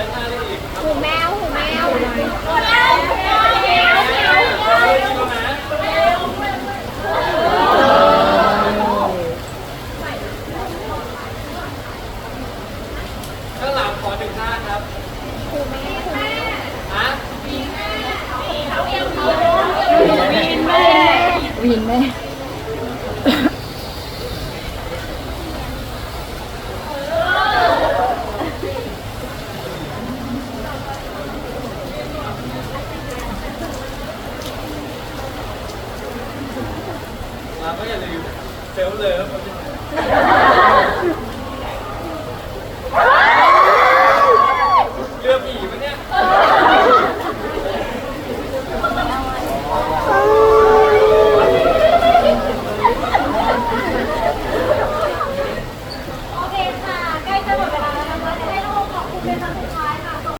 หูแมวหูแมวข้างหลังขอหนึ่งท่าครับหูแมวหูแมวอะวินแม่วินแม่ ราก็อย่าลืมเซลเลิฟเรือผีปะเนี่ยโอเคค่ะ ใกล้จะหมดเวลาแล้วนะคะจะให้น้องขอบคุณเป็นครั้งสุดท้